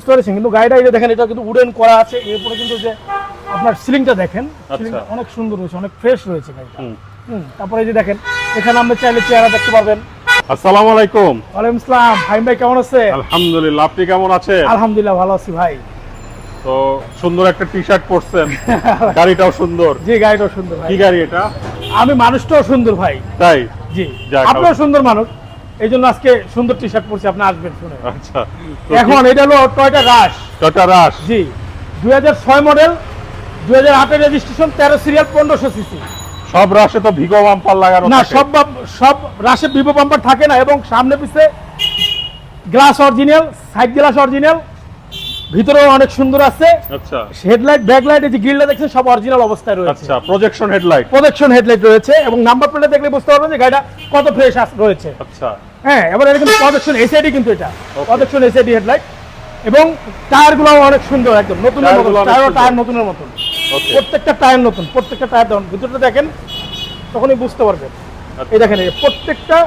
বুঝতে পেরেছেন? কিন্তু গাড়িটা এই যে দেখেন এটা কিন্তু উডেন করা আছে। এরপরে কিন্তু যে আপনার সিলিংটা দেখেন সিলিংটা অনেক সুন্দর রয়েছে অনেক ফ্রেশ রয়েছে গাড়িটা। হুম। তারপরে এই যে দেখেন এখানে আপনি চাইলে চেহারা দেখতে পারবেন। আসসালামু আলাইকুম। ওয়ালাইকুম আসসালাম। ভাই কেমন আছে? আলহামদুলিল্লাহ আপনি কেমন আছেন? আলহামদুলিল্লাহ ভালো আছি ভাই। তো সুন্দর একটা টি শার্ট পরছেন। গাড়িটাও সুন্দর। জি গাড়িটাও সুন্দর ভাই। কি গাড়ি এটা? আমি মানুষটাও সুন্দর ভাই। তাই? জি। আপনিও সুন্দর মানুষ। এই জন্য আজকে সুন্দর টি শার্ট পরছি আপনি আসবেন শুনে। আচ্ছা এখন এটা হলো টয়টা রাশ টয়টা রাস জি দুই হাজার ছয় মডেল দুই হাজার আটের রেজিস্ট্রেশন তেরো সিরিয়াল পনেরোশো সিসি সব রাসে তো ভিগো বাম্পার লাগানো না। সব সব রাশে ভিভো পাম্পার থাকে না এবং সামনে পিছে glass original side glass original ভিতরেও অনেক সুন্দর আছে। আচ্ছা। হেডলাইট ব্যাকলাইট এই যে গ্রিলটা দেখছেন সব অরিজিনাল অবস্থায় রয়েছে। আচ্ছা প্রজেকশন হেডলাইট প্রোটেকশন হেডলাইট রয়েছে এবং নাম্বার প্লেটে দেখলে বুঝতে পারবেন যে গাড়িটা কত ফ্রেশ রয়েছে। আচ্ছা। হ্যাঁ এবার এটা কিন্তু প্রজেকশন এসআইডি কিন্তু এটা। প্রজেকশন এসআইডি হেডলাইট এবং টায়ারগুলো অনেক সুন্দর একদম নতুনের মতো টায়ার টায়ার নতুনের মতন। প্রত্যেকটা টায়ার নতুন প্রত্যেকটা টায়ার দেখুন ভিতরটা দেখেন তখনই বুঝতে পারবেন। আচ্ছা। এই দেখেন এই প্রত্যেকটা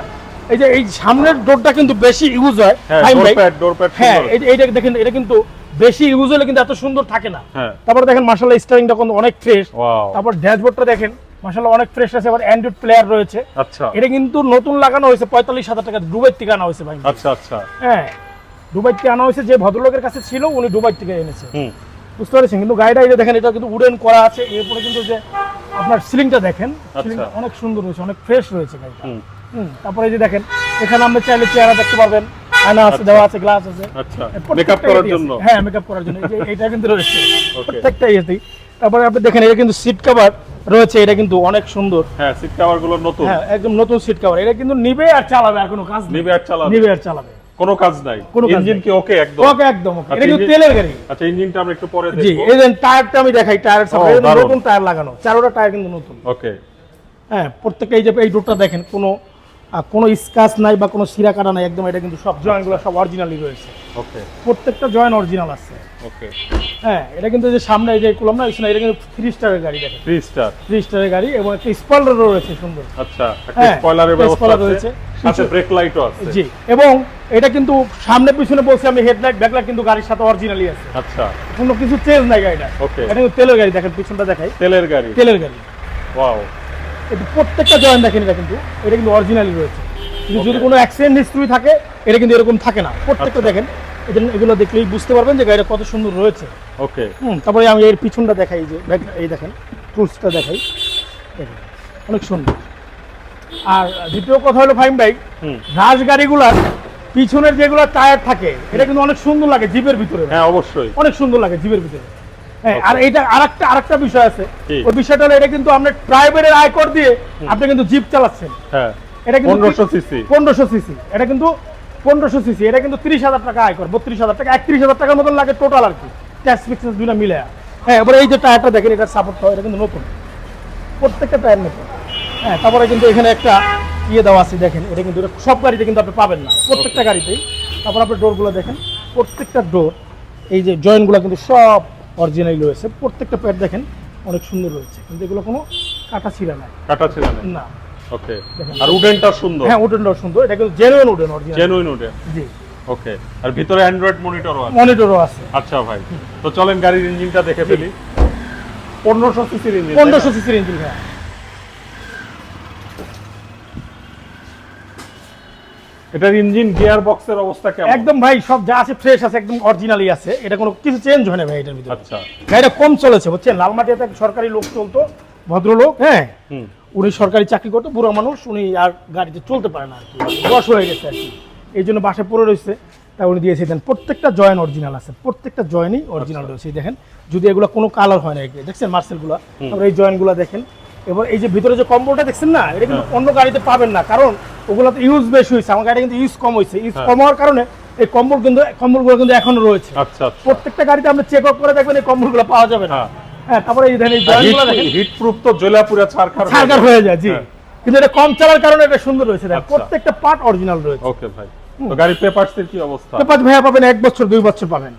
এই যে এই সামনের ডোরটা কিন্তু বেশি ইউজ হয় হ্যাঁ হ্যাঁ এইটা দেখেন এটা কিন্তু বেশি ইউজ হলে কিন্তু এত সুন্দর থাকে না। হ্যাঁ। তারপরে দেখেন মার্শাল্লাহ স্টারিংটা কিন্তু অনেক ফ্রেশ তারপর ড্যাশবোর্ডটা দেখেন মার্শাল্লাহ অনেক ফ্রেশ আছে। আবার অ্যান্ড্রয়েড প্লেয়ার রয়েছে। আচ্ছা। এটা কিন্তু নতুন লাগানো হয়েছে পঁয়তাল্লিশ হাজার টাকা দুবাই থেকে আনা হয়েছে ভাই। আচ্ছা আচ্ছা। হ্যাঁ দুবাই থেকে আনা হয়েছে। যে ভদ্রলোকের কাছে ছিল উনি দুবাই থেকে এনেছে। বুঝতে পারছেন? কিন্তু গাড়িটা যে দেখেন এটা কিন্তু উডেন করা আছে। এরপরে কিন্তু যে আপনার সিলিংটা দেখেন সিলিংটা অনেক সুন্দর রয়েছে অনেক ফ্রেশ রয়েছে গাড়িটা। তারপরে যে দেখেন এখানে আপনি চাইলে চেহারা দেখতে পারবেন। আয়না আছে আচ্ছা। দেওয়া আছে গ্লাস আছে। আচ্ছা মেকআপ করার জন্য? হ্যাঁ মেকআপ করার জন্য। এটা কিন্তু রয়েছে. প্রত্যেকটা ইয়েতেই তারপরে আপনি দেখেন এটা কিন্তু সিট কভার রয়েছে এটা কিন্তু অনেক সুন্দর। হ্যাঁ সিট কভারগুলো নতুন। হ্যাঁ একদম নতুন সিট কভার এটা কিন্তু নিবে আর চালাবে আর কোনো কাজ নিবে আর চালাবে। নিবে আর চালাবে। কোনো কাজ নাই। ইঞ্জিন। কি ওকে একদম? ওকে একদম ওকে আচ্ছা, এটা কিন্তু তেলের গাড়ি। আচ্ছা ইঞ্জিনটা আমরা একটু পরে জি এই যে টায়ারটা আমি দেখাই টায়ারের সাথে। নতুন টায়ার লাগানো। চারোটা টায়ার কিন্তু নতুন। ওকে হ্যাঁ প্রত্যেকটা এই যে এই ডোরটা দেখেন কোনো আহ, কোনো স্কাচ নাই বা কোনো সিরা কাটা নাই একদম এটা কিন্তু সব জয়েন্টগুলো সব অরিজিনালি রয়েছে। ওকে প্রত্যেকটা জয়েন্ট অরিজিনাল আছে। ওকে হ্যাঁ এটা কিন্তু যে সামনে এই যে কুলাম না এটা কিন্তু থ্রি স্টারের গাড়ি দেখেন। থ্রি স্টার থ্রি স্টারের গাড়ি এবং একটা স্পয়লারও রয়েছে সুন্দর। আচ্ছা একটা স্পয়লারের ব্যবস্থা রয়েছে। সাথে ব্রেক লাইটও আছে। জি এবং এটা কিন্তু সামনে পিছনে বলছি আমি হেডলাইট ব্যাকলাইট কিন্তু গাড়ির সাথে অরিজিনালি আছে। আচ্ছা। কোনো কিছু চেঞ্জ নাই গাড়িটা Okay. এটা কিন্তু তেলের গাড়ি দেখেন পিছনটা দেখাই। তেলের গাড়ি। তেলের গাড়ি। ওয়াও এটা প্রত্যেকটা জয়েন্ট দেখেন এটা কিন্তু এটা কিন্তু অরিজিনালি রয়েছে। কিন্তু যদি কোনো অ্যাক্সিডেন্ট হিস্ট্রি থাকে এটা কিন্তু এরকম থাকে না। প্রত্যেকটা আচ্ছা। দেখেন এদের এগুলো দেখলেই বুঝতে পারবেন যে গাড়িটা কত সুন্দর রয়েছে। ওকে হুম তারপরে আমি এর পিছনটা দেখাই যে এই দেখেন টুলসটা দেখাই। অনেক সুন্দর। আর দ্বিতীয় কথা হলো ফাইম ভাই হুম। রাজ গাড়িগুলার পিছনের যেগুলো টায়ার থাকে এটা কিন্তু অনেক সুন্দর লাগে জিপের ভিতরে। হ্যাঁ অবশ্যই। অনেক সুন্দর লাগে জিপের ভিতরে. আর এটা আরেকটা আরেকটা বিষয় আছে। ওই বিষয়টা হলো এটা কিন্তু আপনার প্রাইভেটের আয়কর দিয়ে আপনি কিন্তু জিপ চালাচ্ছেন। হ্যাঁ এটা কিন্তু সিসি সিসি এটা কিন্তু সিসি এটা কিন্তু তিরিশ হাজার টাকা আয়কর টাকা টাকার মতন লাগে টোটাল আর কি। ট্যাক্স ফিক্সেস দুইটা মিলে। হ্যাঁ এবার এই যে টায়ারটা দেখেন এটার সাপোর্ট হয় এটা কিন্তু নতুন। প্রত্যেকটা টায়ার নতুন। হ্যাঁ তারপরে কিন্তু এখানে একটা ইয়ে দেওয়া আছে দেখেন এটা কিন্তু এটা সব গাড়িতে কিন্তু আপনি পাবেন না। প্রত্যেকটা গাড়িতেই। তারপর আপনি ডোরগুলো দেখেন প্রত্যেকটা ডোর এই যে জয়েন্টগুলো কিন্তু সব অরিজিনাল রয়েছে। প্রত্যেকটা প্যাড দেখেন অনেক সুন্দর রয়েছে। কিন্তু এগুলো কোনো কাটা ছিল না। কাটা ছিল না? না। ওকে। আর উডেনটা সুন্দর? হ্যাঁ উডেনটা সুন্দর। এটা কিন্তু genuine wooden original genuine wooden জি। ওকে আর ভিতরে অ্যান্ড্রয়েড মনিটরও আছে? মনিটরও আছে। আচ্ছা ভাই। তো চলেন গাড়ির ইঞ্জিনটা দেখে ফেলি। পনেরোশো সিসির ইঞ্জিন পনেরোশো সিসির ইঞ্জিন হ্যাঁ। এটার ইঞ্জিন গিয়ার বক্সের অবস্থা কেমন? একদম ভাই সব যা আছে ফ্রেশ আছে একদম অরিজিনালি আছে। এটা কোনো কিছু চেঞ্জ হয় না ভাই এটার ভিতরে। আচ্ছা। গাড়িটা কম চলেছে বুঝছেন? লালমাটিয়াতে সরকারি লোক চলতো ভদ্রলোক হ্যাঁ? উনি সরকারি চাকরি করতো বুড়ো মানুষ উনি আর গাড়িতে চলতে পারে না আর কি। বয়স হয়ে গেছে আর কি। এই জন্য বাসে পড়ে রয়েছে। তা উনি দিয়েছে দেন প্রত্যেকটা জয়েন অরিজিনাল আছে প্রত্যেকটা জয়েনই অরিজিনাল রয়েছে। দেখেন যদি এগুলো কোনো কালার হয় না দেখছেন মার্সেলগুলো? তারপরে এই জয়েনগুলো দেখেন। এবার এই যে ভিতরে যে কম্বলটা দেখছেন না এটা কিন্তু অন্য গাড়িতে পাবেন না কারণ ওগুলো তো ইউজ বেশি হয়েছে। আমার গাড়ি কিন্তু ইউজ কম হয়েছে। ইউজ হ্যাঁ। কম হওয়ার কারণে এই কম্বল কিন্তু কম্বলগুলো কিন্তু এখনও রয়েছে। আচ্ছা আচ্ছা। প্রত্যেকটা গাড়িতে আপনি চেক আপ করে দেখবেন এই কম্বলগুলো পাওয়া যাবে না। হ্যাঁ। হ্যাঁ তারপরে এই দেখেন এই জয়েনগুলো দেখেন। হিট প্রুফ তো জয়লাপুরে ছাড়খার ছাড়কার হয়ে যায় জি। হ্যাঁ। কিন্তু এটা কম চালার কারণে এটা সুন্দর রয়েছে দেখ আচ্ছা। প্রত্যেকটা পার্ট অরিজিনাল রয়েছে। ওকে ভাই। তো গাড়ির কি অবস্থা? পেপার পাবেন এক বছর দুই বছর পাবেন।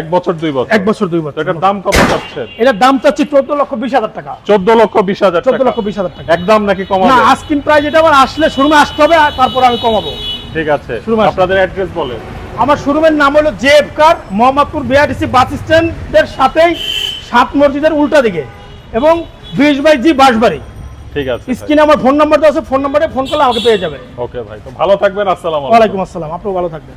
এক বছর দুই বছর। এক বছর দুই বছর। এটার দাম কত চাচ্ছেন? এটার দাম চাচ্ছি লক্ষ বিশ হাজার টাকা। চোদ্দ লক্ষ বিশ হাজার চোদ্দ টাকা। লক্ষ বিশ হাজার টাকা। একদম নাকি না আস্কিন প্রাইস এটা আমার আসলে শোরুমে আসতে হবে তারপর আমি কমাবো। ঠিক আছে। আপনাদের অ্যাড্রেস বলেন। আমার শোরুমের নাম হলো J F car Mohammadpur BRTC bus স্ট্যান্ডের সাথেই সাত মসজিদের উল্টা দিকে এবং বিশ বাই জি বাসবাড়ি ঠিক আছে স্ক্রিনে আমার ফোন নাম্বার আছে ফোন নাম্বারে ফোন করলে আমাকে পেয়ে যাবে। ওকে ভাই তো ভালো থাকবেন আসসালামু আলাইকুম। আসসালাম আপনিও ভালো থাকবেন।